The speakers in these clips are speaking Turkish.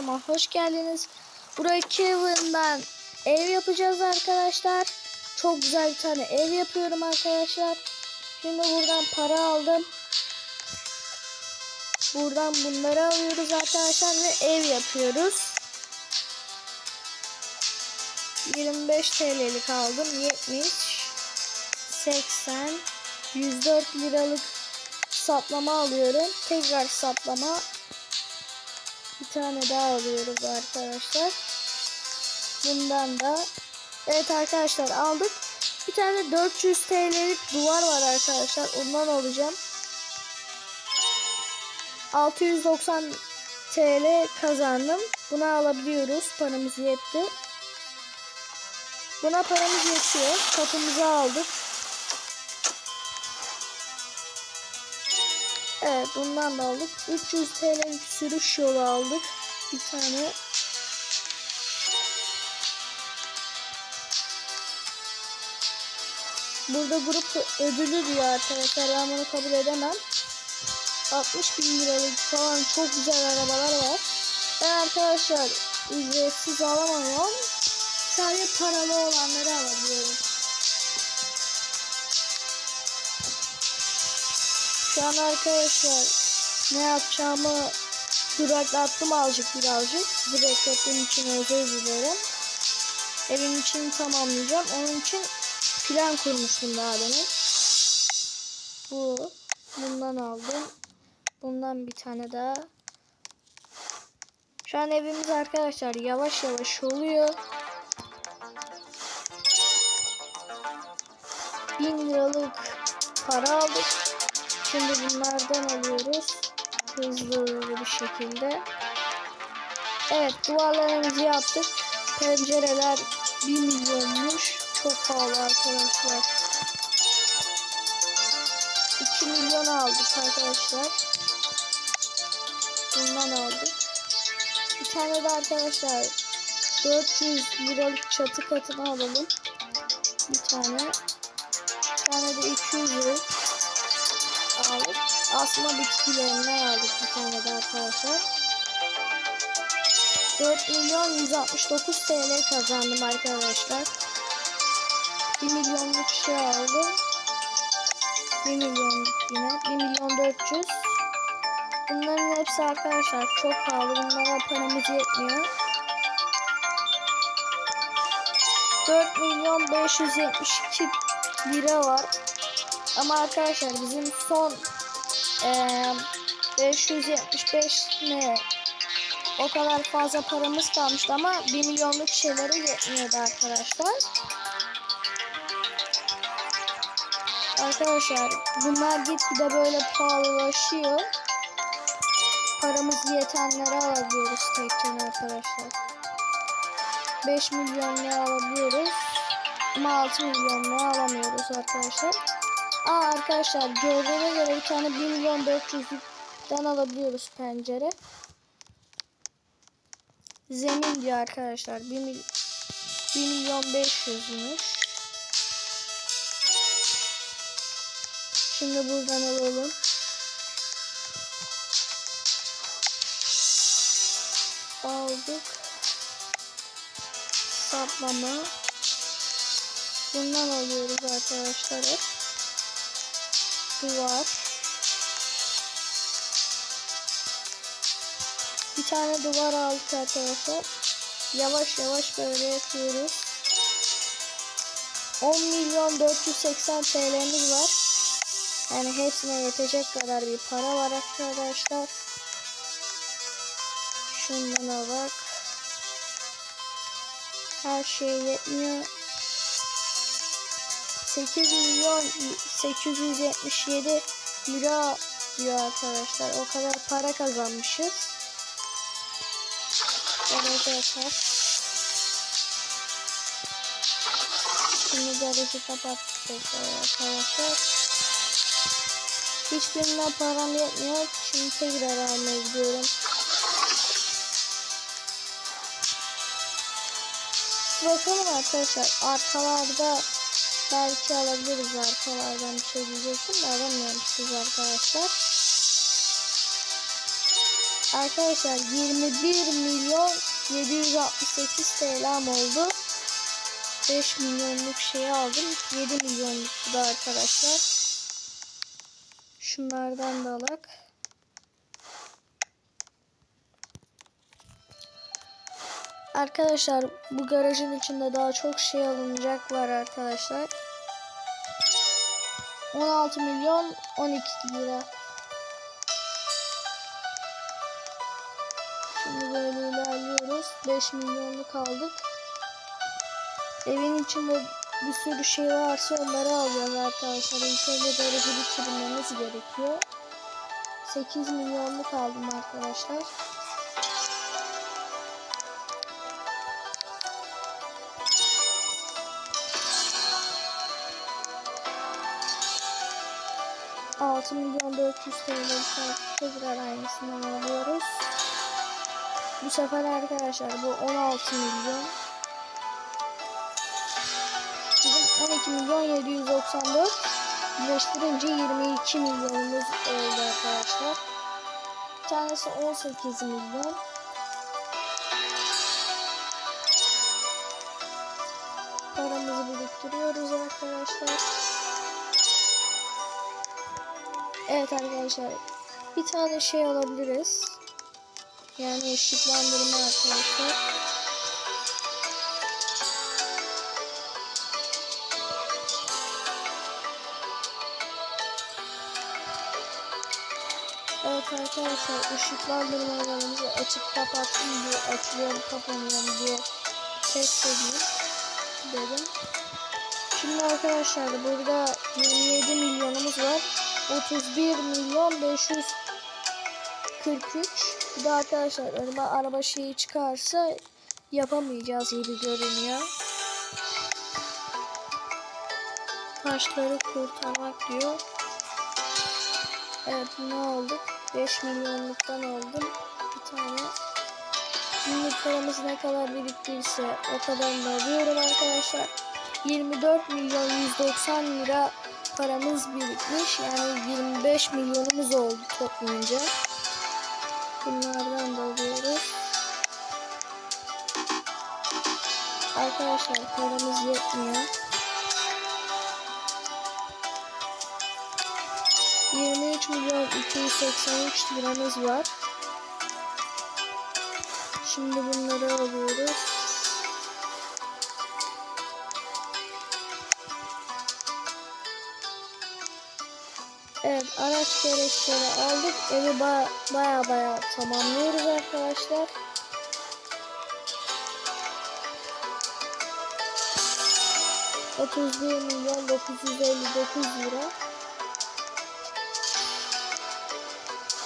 kanalıma hoş geldiniz. Buraya Kevin'den ev yapacağız arkadaşlar. Çok güzel bir tane ev yapıyorum arkadaşlar. Şimdi buradan para aldım. Buradan bunları alıyoruz arkadaşlar ve ev yapıyoruz. 25 TL'lik aldım. 70 80 104 liralık saplama alıyorum. Tekrar saplama. Bir tane daha alıyoruz arkadaşlar. Bundan da Evet arkadaşlar aldık. Bir tane 400 TL'lik duvar var arkadaşlar. Ondan alacağım. 690 TL kazandım. Bunu alabiliyoruz. Paramız yetti. Buna paramız yetiyor. Kapımızı aldık. Evet bundan da aldık. 300 TL'lik sürüş yolu aldık. Bir tane. Burada grup ödülü diyor arkadaşlar. Ben bunu kabul edemem. 60 bin liralık falan çok güzel arabalar var. Ben arkadaşlar ücretsiz alamıyorum. Sadece paralı olanları alabiliyorum. Şu an arkadaşlar ne yapacağımı duraklattım azıcık birazcık. Sizi beklettiğim için özür dilerim. Evin içini tamamlayacağım. Onun için plan kurmuştum daha demin. Bu. Bundan aldım. Bundan bir tane daha. Şu an evimiz arkadaşlar yavaş yavaş oluyor. 1000 liralık para aldık. Şimdi bunlardan alıyoruz. Hızlı bir şekilde. Evet duvarlarımızı yaptık. Pencereler 1 milyonmuş. Çok pahalı arkadaşlar. 2 milyon aldık arkadaşlar. Bundan aldık. Bir tane de arkadaşlar 400 liralık çatı katını alalım. Bir tane. Asma bitkilerinden aldık bir tane de arkadaşlar. 4 milyon 169 TL kazandım arkadaşlar. 1 milyonluk şey aldım. 1 milyonluk yine. 1 milyon 400. Bunların hepsi arkadaşlar çok pahalı. Bunlara paramız yetmiyor. 4 milyon 572 lira var. Ama arkadaşlar bizim son e, 575 ne o kadar fazla paramız kalmıştı ama 1 milyonluk şeylere yetmiyordu arkadaşlar. Arkadaşlar bunlar gitgide böyle pahalılaşıyor. Paramız yetenleri alabiliyoruz tekken arkadaşlar. 5 milyon ne alabiliyoruz. Ama 6 milyon ne alamıyoruz arkadaşlar. Aa arkadaşlar gördüğüne göre bir tane 1 milyon 400'den alabiliyoruz pencere. Zemin diyor arkadaşlar. 1, mil 1 milyon 500'müş. Şimdi buradan alalım. Aldık. Saplama. Bundan alıyoruz arkadaşlar hep. Duvar. Bir tane duvar aldık arkadaşlar. Yavaş yavaş böyle yapıyoruz. 10 milyon 480 TL'miz var. Yani hepsine yetecek kadar bir para var arkadaşlar. Şundan bak. Her şey yetmiyor. 8 milyon 877 lira diyor arkadaşlar. O kadar para kazanmışız. Garajı açar. Şimdi garajı kapattık arkadaşlar. Hiçbirinden param yetmiyor. Şimdi tekrar almaya gidiyorum. Bakalım arkadaşlar arkalarda belki alabiliriz arkalardan bir şey diyecektim de alamıyorum siz arkadaşlar. Arkadaşlar 21 milyon 768 TL'm oldu. 5 milyonluk şeyi aldım. 7 milyonluk da arkadaşlar. Şunlardan da alak. Arkadaşlar bu garajın içinde daha çok şey alınacak var arkadaşlar. 16 milyon 12 lira. Şimdi böyle ilerliyoruz. 5 milyonluk aldık. Evin içinde bir sürü şey varsa onları alıyoruz arkadaşlar. İlk önce garajı bitirmemiz gerekiyor. 8 milyonluk aldım arkadaşlar. Altı milyon 400 TL tekrar aynısından alıyoruz. Bu sefer arkadaşlar bu 16 milyon. Bizim 12 milyon 794 birleştirince 22 milyonumuz oldu arkadaşlar. Bir tanesi 18 milyon. Paramızı biriktiriyoruz arkadaşlar. Evet arkadaşlar bir tane şey alabiliriz. Yani ışıklandırma arkadaşlar. Evet arkadaşlar ışıklandırmalarımızı açıp kapattım diye açıyorum kapanıyorum diye test edeyim dedim. Şimdi arkadaşlar burada 27 milyonumuz var. 31 milyon 543 bir de arkadaşlar önüme araba şeyi çıkarsa yapamayacağız gibi görünüyor. Taşları kurtarmak diyor. Evet ne olduk? 5 milyonluktan aldım. Bir tane. Şimdi paramız ne kadar biriktiyse o kadarını alıyorum arkadaşlar. 24 milyon 190 lira paramız birikmiş. Yani 25 milyonumuz oldu toplayınca. Bunlardan da alıyoruz. Arkadaşlar paramız yetmiyor. 23 milyon 283 liramız var. Şimdi bunları alıyoruz. Araç gereçleri aldık. Evi ba baya baya tamamlıyoruz arkadaşlar. Otuz bir milyon dokuz yüz elli dokuz lira.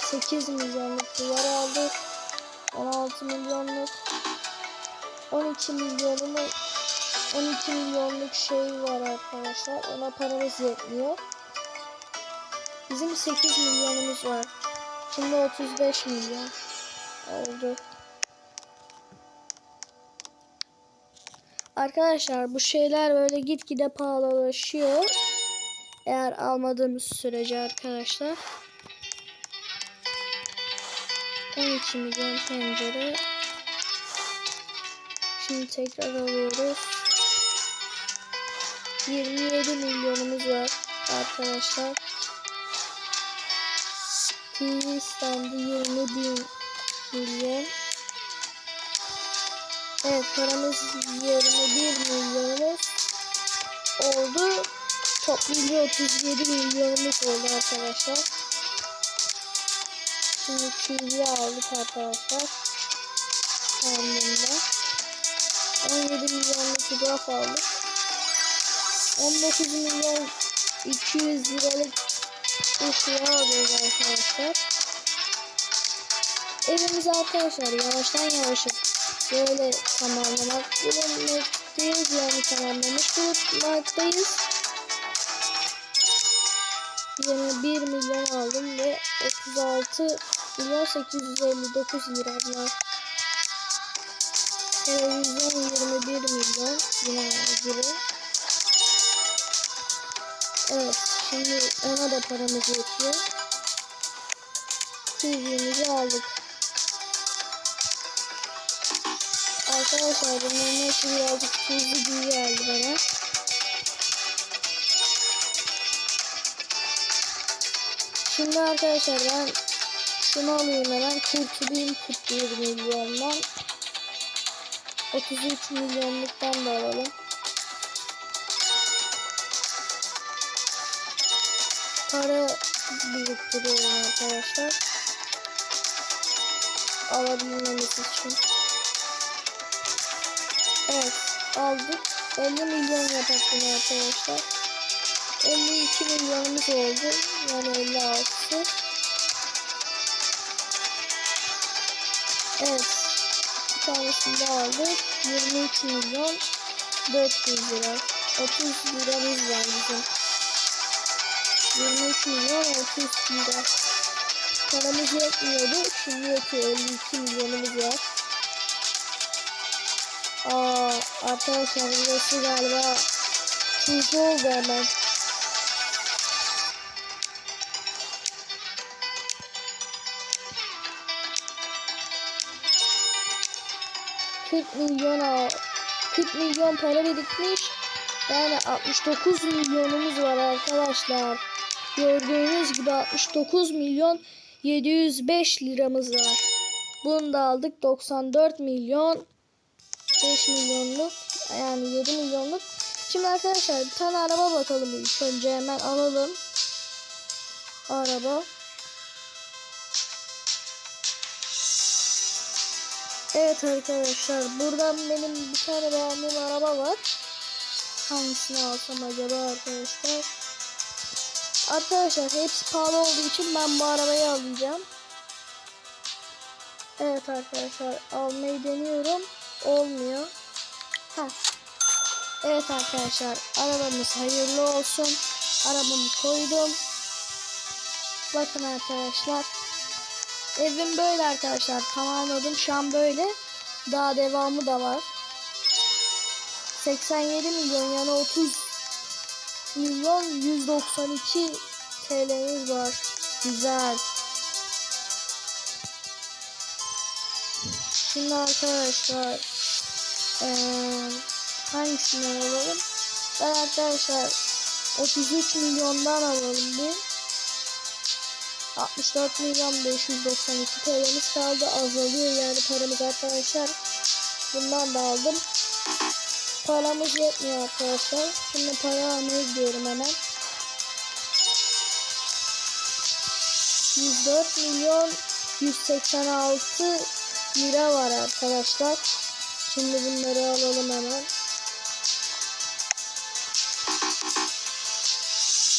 8 milyonluk duvar aldık. 16 milyonluk 12 milyonluk 12 milyonluk şey var arkadaşlar. Ona paramız yetmiyor. Bizim 8 milyonumuz var. Şimdi 35 milyon oldu. Arkadaşlar bu şeyler böyle gitgide pahalılaşıyor. Eğer almadığımız sürece arkadaşlar. 12 milyon pencere. Şimdi tekrar alıyoruz. 27 milyonumuz var arkadaşlar. Standı 20 bin milyon. Evet paramız 21 milyonumuz oldu. Toplamda 37 milyonumuz oldu arkadaşlar. Şimdi TV aldık arkadaşlar. Standında. 17 milyonluk fotoğraf aldık. 19 milyon 200 liralık ışığı alıyoruz arkadaşlar. Evimizi arkadaşlar yavaştan yavaş böyle tamamlamak bulunmaktayız. Yani tamamlamış bulunmaktayız. 21 milyon aldım ve 36 milyon 859 lira var. Televizyon 21 milyon gibi. Evet şimdi ona da paramız yetiyor. TV'mizi aldık. Arkadaşlar bunların hepsi birazcık tuzlu gibi geldi bana. Şimdi arkadaşlar ben şunu alayım hemen kurtulayım 41 milyondan. 33 milyonluktan da alalım. Para biriktiriyorum arkadaşlar. Alabilmemiz için. Evet aldık. 50 milyon bunu arkadaşlar. 52 milyonumuz oldu. Yani 56. Evet. Bir tanesini de aldık. 23 milyon 400 lira. 30 liramız var bizim. 23 milyon 30 lira. Paramız yetmiyordu. Şimdi yetiyor. 52 milyonumuz var. Aa, arkadaşlar burası galiba tuzlu oldu hemen. Kırk milyon al- 40 milyon para birikmiş. Yani 69 milyonumuz var arkadaşlar. Gördüğünüz gibi 69 milyon 705 liramız var. Bunu da aldık 94 milyon 5 milyonluk yani 7 milyonluk. Şimdi arkadaşlar bir tane araba bakalım ilk önce hemen alalım. Araba. Evet arkadaşlar buradan benim bir tane beğendiğim araba var. Hangisini alsam acaba arkadaşlar? Arkadaşlar hepsi pahalı olduğu için ben bu arabayı alacağım. Evet arkadaşlar almayı deniyorum. Olmuyor. Ha. Evet arkadaşlar arabamız hayırlı olsun. Arabamı koydum. Bakın arkadaşlar. Evim böyle arkadaşlar. Tamamladım. Şu an böyle. Daha devamı da var. 87 milyon yani 30 milyon 192 TL'miz var. Güzel. Şimdi arkadaşlar eee hangisinden alalım? Ben arkadaşlar 33 milyondan alalım bir. 64 milyon 592 TL'miz kaldı. Azalıyor yani paramız arkadaşlar. Bundan da aldım. Paramız yetmiyor arkadaşlar. Şimdi para almaya gidiyorum hemen. 104 milyon 186 lira var arkadaşlar. Şimdi bunları alalım hemen.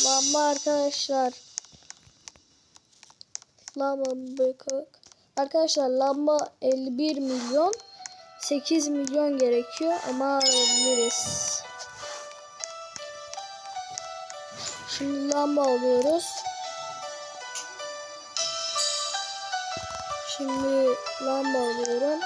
Lamba arkadaşlar. Lamba bakık. Arkadaşlar lamba 51 milyon 8 milyon gerekiyor ama alabiliriz. Şimdi lamba alıyoruz. Şimdi lamba alıyorum.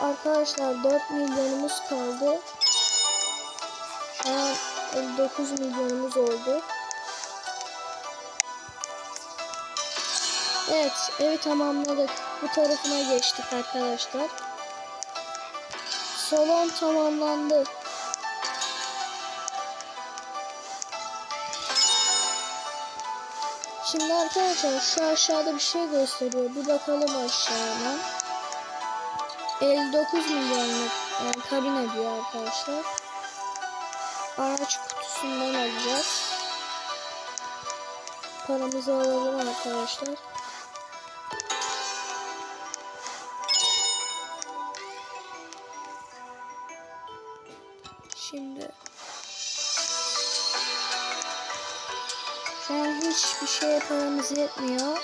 Arkadaşlar 4 milyonumuz kaldı. Şu an 59 milyonumuz oldu. Evet, evi tamamladık. Bu tarafına geçtik arkadaşlar. Salon tamamlandı. Şimdi arkadaşlar şu aşağıda bir şey gösteriyor. Bir bakalım aşağıya. 59 milyonluk yani kabine diyor arkadaşlar. Araç kutusundan alacağız. Paramızı alalım arkadaşlar. Şimdi Şu an hiçbir şeye paramız yetmiyor.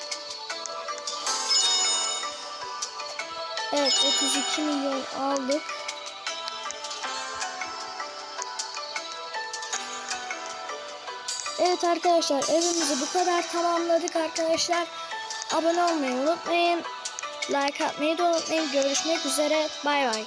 Evet 32 milyon aldık. Evet arkadaşlar evimizi bu kadar tamamladık arkadaşlar. Abone olmayı unutmayın. Like atmayı da unutmayın. Görüşmek üzere. Bay bay.